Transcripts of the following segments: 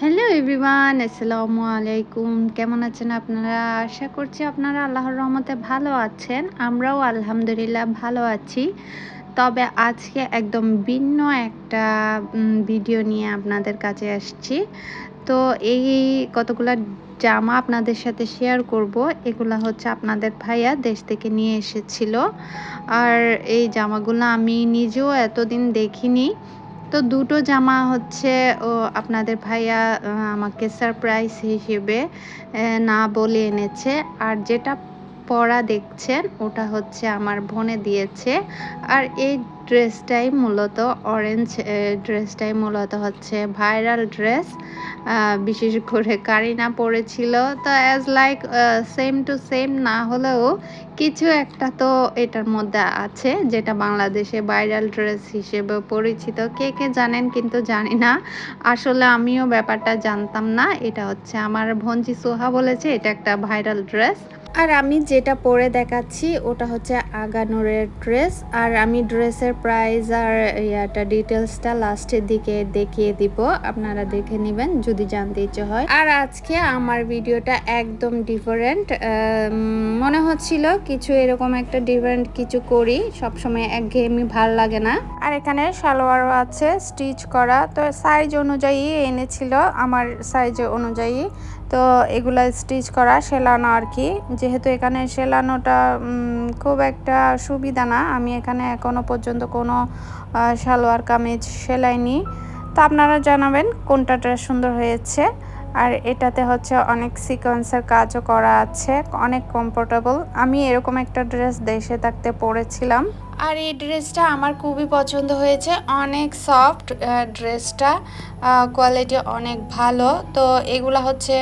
Hello everyone আসসালামু আলাইকুম কেমন আছেন আপনারা? আশা করছি আপনারা আল্লাহর রহমতে ভালো আছেন। আমরাও আলহামদুলিল্লাহ ভালো আছি। তবে আজকে একদম ভিন্ন একটা ভিডিও নিয়ে আপনাদের কাছে আসছি। তো এই কতগুলো জামা আপনাদের সাথে শেয়ার করব, এগুলা হচ্ছে আপনাদের ভাইয়া দেশ থেকে নিয়ে এসেছিল। আর এই জামাগুলো আমি নিজেও এতদিন দেখিনি। তো দুটো জামা হচ্ছে, ও আপনাদের ভাইয়া আমাকে সারপ্রাইজ হিসেবে না বলে এনেছে। আর যেটা পরা দেখছেন, ওটা হচ্ছে আমার বোনে দিয়েছে। আর এই ড্রেসটাই মূলত অরেঞ্জ ড্রেসটাই মূলত হচ্ছে ভাইরাল ড্রেস বিশেষ করে কারিনা পরেছিল। তো as like same to same না হলেও কিছু একটা তো এটার মধ্যে আছে, যেটা বাংলাদেশে ভাইরাল ড্রেস হিসেবে পরিচিত। কে কে জানেন কিন্তু জানি না। আসলে আমিও ব্যাপারটা জানতাম না। এটা হচ্ছে আমার ভঞ্জি সোহা বলেছে, এটা একটা ভাইরাল ড্রেস আর আমি যেটা পরে দেখাচ্ছি, ওটা হচ্ছে আগানোরের ড্রেস। আর আমি ড্রেসের প্রাইস আর ইয়াটা ডিটেলসটা লাস্টের দিকে দেখিয়ে দিব। আপনারা দেখে নেবেন যদি জানতে ইচ্ছে হয়। আর আজকে আমার ভিডিওটা একদম ডিফারেন্ট মনে হচ্ছিল কিছু এরকম একটা ডিফারেন্ট কিছু করি। সবসময় একঘেয়েমি ভালো লাগে না। আর এখানে সালোয়ারও আছে স্টিচ করা। তো সাইজ অনুযায়ী এনেছিল, আমার সাইজ অনুযায়ী। তো এগুলো স্টিচ করা, সেলানো আর কি। যেহেতু এখানে সেলানোটা খুব একটা সুবিধা না, আমি এখানে এখনও পর্যন্ত কোনো সালোয়ার কামিজ সেলাইনি। তো আপনারা জানাবেন কোনটা ড্রেস সুন্দর হয়েছে। আর এটাতে হচ্ছে অনেক সিকোয়েন্সের কাজও করা আছে, অনেক কমফোর্টেবল আমি এরকম একটা ড্রেস দেশে থাকতে পরেছিলাম। আর এই ড্রেসটা আমার খুবই পছন্দ হয়েছে। অনেক সফট ড্রেসটা কোয়ালিটি অনেক ভালো। তো এগুলা হচ্ছে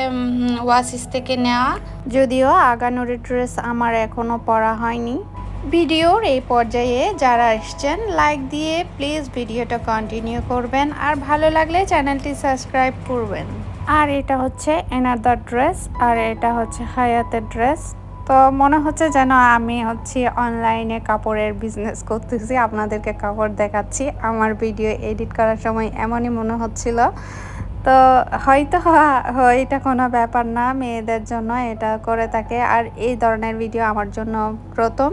ওয়াসিস থেকে নেওয়া। যদিও আগানোর ড্রেস আমার এখনও পরা হয়নি। ভিডিওর এই পর্যায়ে যারা এসছেন লাইক দিয়ে প্লিজ ভিডিওটা কন্টিনিউ করবেন। আর ভালো লাগলে চ্যানেলটি সাবস্ক্রাইব করবেন। আর এটা হচ্ছে এনাদার ড্রেস আর এটা হচ্ছে হায়াতের ড্রেস তো মনে হচ্ছে যেন আমি হচ্ছে অনলাইনে কাপড়ের বিজনেস করতেছি, আপনাদেরকে কাপড় দেখাচ্ছি। আমার ভিডিও এডিট করার সময় এমনই মনে হচ্ছিল। তো হয়তো এটা কোনো ব্যাপার না, মেয়েদের জন্য এটা করে থাকে। আর এই ধরনের ভিডিও আমার জন্য প্রথম,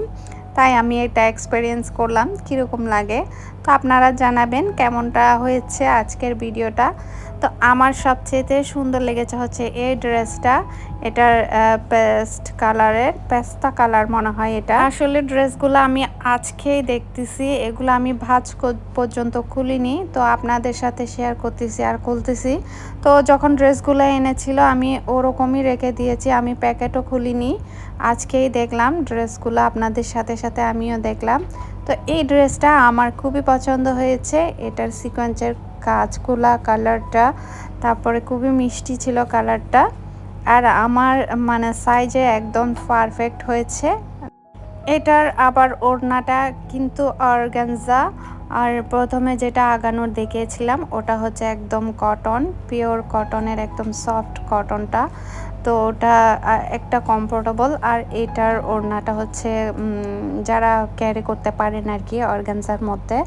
তাই আমি এটা এক্সপিরিয়েন্স করলাম, কীরকম লাগে? তো আপনারা জানাবেন কেমনটা হয়েছে আজকের ভিডিওটা তো আমার সবচেয়ে সুন্দর লেগেছে হচ্ছে এই ড্রেসটা। এটার পেস্ট কালারের পেস্তা কালার মনে হয় এটা। আসলে ড্রেসগুলো আমি আজকেই দেখতেছি, এগুলো আমি ভাজ পর্যন্ত খুলিনি, তো আপনাদের সাথে শেয়ার করতেছি আর খুলতেছি। তো যখন ড্রেসগুলো এনেছিল, আমি ওরকমই রেখে দিয়েছি, আমি প্যাকেটও খুলিনি। আজকেই দেখলাম ড্রেসগুলো আপনাদের সাথে সাথে আমিও দেখলাম। তো এই ড্রেসটা আমার খুবই পছন্দ হয়েছে, এটার সিকোয়েন্সের কাজগুলা কালারটা, তারপরে খুবই মিষ্টি ছিল কালারটা। আর আমার মানে সাইজে একদম পারফেক্ট হয়েছে। এটার আবার ওড়নাটা কিন্তু অর্গানজা আর প্রথমে যেটা আগানোর দেখিয়েছিলাম, ওটা হচ্ছে একদম কটন পিওর কটনের একদম সফট কটনটা তো ওটা একটা কমফোর্টেবল আর এটার ওড়নাটা হচ্ছে যারা ক্যারি করতে পারেন আর কি অর্গানজার মধ্যে,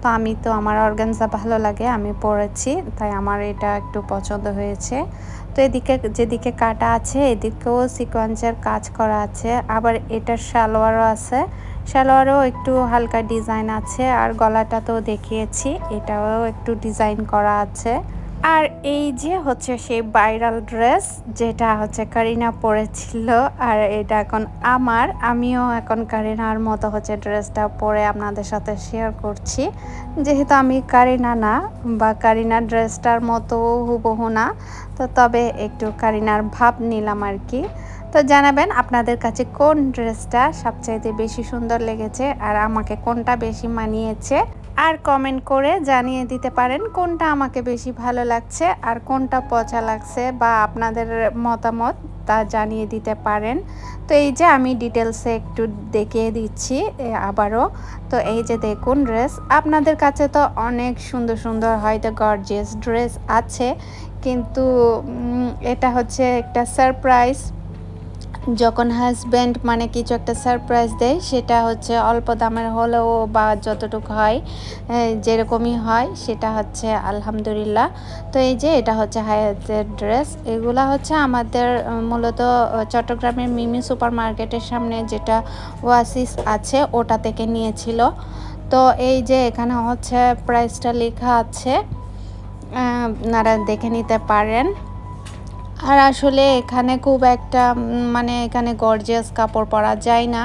তো আমি তো আমার অর্গানজা ভালো লাগে, আমি পরেছি, তাই আমার এটা একটু পছন্দ হয়েছে। তো এদিকে, যেদিকে কাটা আছে, এদিকেও সিকোয়েন্সের কাজ করা আছে, আবার এটার সালোয়ারও আছে, সালোয়ারও একটু হালকা ডিজাইন আছে, আর গলাটা তো দেখিয়েছি, এটাও একটু ডিজাইন করা আছে। আর এই যে হচ্ছে সেই ভাইরাল ড্রেস যেটা হচ্ছে কারিনা পরেছিল, আর এটা এখন আমার, আমিও এখন কারিনার মতো হচ্ছে ড্রেসটা পরে আপনাদের সাথে শেয়ার করছি। যেহেতু আমি কারিনা না, বা কারিনার ড্রেসটার মতো হুবহু না, তো তবে একটু কারিনার ভাব নিলাম আর কি। তো জানাবেন আপনাদের কাছে কোন ড্রেসটা সবচাইতে বেশি সুন্দর লেগেছে, আর আমাকে কোনটা বেশি মানিয়েছে। আর কমেন্ট করে জানিয়ে দিতে পারেন কোনটা আমাকে বেশি ভালো লাগছে আর কোনটা পচা লাগছে বা আপনাদের মতামত তা জানিয়ে দিতে পারেন। তো এই যে আমি ডিটেলসে একটু দেখিয়ে দিচ্ছি আবারও। তো এই যে দেখুন ড্রেস আপনাদের কাছে তো অনেক সুন্দর সুন্দর হয়তো গর্জিয়াস ড্রেস আছে, কিন্তু এটা হচ্ছে একটা সারপ্রাইজ যখন হাজব্যান্ড মানে কিছু একটা সারপ্রাইজ দেয়, সেটা হচ্ছে অল্প দামের হলেও বা যতটুকু হয় যেরকমই হয়, সেটা হচ্ছে আলহামদুলিল্লাহ। তো এই যে এটা হচ্ছে হায়াতের ড্রেস এগুলা হচ্ছে আমাদের মূলত চট্টগ্রামের মিমি সুপার মার্কেটের সামনে যেটা ওয়াসিস আছে, ওটা থেকে নিয়েছিল। তো এই যে এখানে হচ্ছে প্রাইসটা লেখা আছে আপনারা দেখে নিতে পারেন। আর আসলে এখানে খুব একটা মানে এখানে গর্জিয়াস কাপড় পরা যায় না।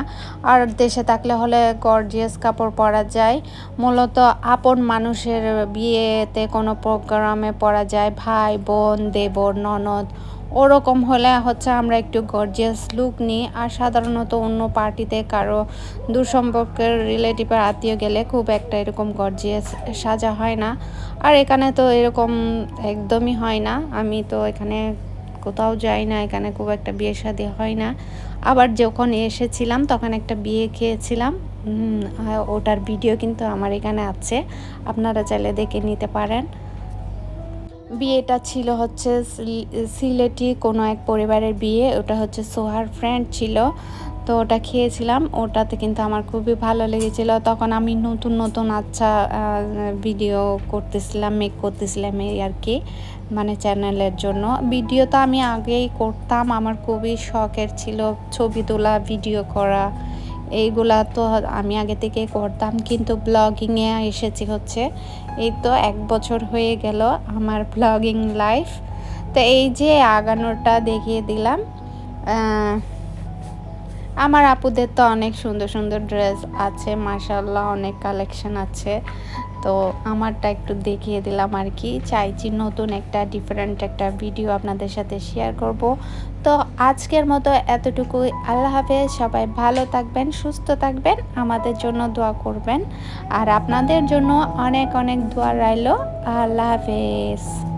আর দেশে থাকলে হলে গর্জিয়াস কাপড় পরা যায়। মূলত আপন মানুষের বিয়েতে কোনো প্রোগ্রামে পরা যায়, ভাই, বোন, দেবর, ননদ। ওরকম হলে হচ্ছে আমরা একটু গর্জিয়াস লুক নিই। আর সাধারণত অন্য পার্টিতে কারও দূরসম্পর্কের রিলেটিভের আত্মীয় গেলে খুব একটা এরকম গর্জিয়াস সাজা হয় না। আর এখানে তো এরকম একদমই হয় না। আমি তো এখানে কোথাও যাই না, এখানে খুব একটা বিয়ে শাদি হয় না। আবার যখন এসেছিলাম তখন একটা বিয়ে খেয়েছিলাম। ওটার ভিডিও কিন্তু আমার এখানে আছে। আপনারা চাইলে দেখে নিতে পারেন। বিয়েটা ছিল হচ্ছে সিল- সিলেটি কোনো এক পরিবারের বিয়ে, ওটা হচ্ছে সোহার ফ্রেন্ড ছিল। তো ওটা খেয়েছিলাম। ওটাতে কিন্তু আমার খুবই ভালো লেগেছিল। তখন আমি নতুন নতুন আচ্ছা ভিডিও করতেছিলাম মেক করতেছিলাম এই আর কি মানে চ্যানেলের জন্য। ভিডিও তো আমি আগেই করতাম। আমার খুবই শখের ছিল ছবি তোলা ভিডিও করা। এইগুলা তো আমি আগে থেকে করতাম। কিন্তু ব্লগিংয়ে এসেছি হচ্ছে। এই তো এক বছর হয়ে গেল আমার ব্লগিং লাইফ তো এই যে আগানোটা দেখিয়ে দিলাম। আমার আপুদের তো অনেক সুন্দর সুন্দর ড্রেস আছে মাশাল্লাহ অনেক কালেকশন আছে। তো আমারটা একটু দেখিয়ে দিলাম আর কি। চাইছি নতুন একটা ডিফারেন্ট একটা ভিডিও আপনাদের সাথে শেয়ার করব। তো আজকের মতো এতটুকুই। আল্লাহ হাফেজ, সবাই ভালো থাকবেন, সুস্থ থাকবেন, আমাদের জন্য দোয়া করবেন। আর আপনাদের জন্য অনেক অনেক দোয়া রইল। আল্লাহ হাফেজ।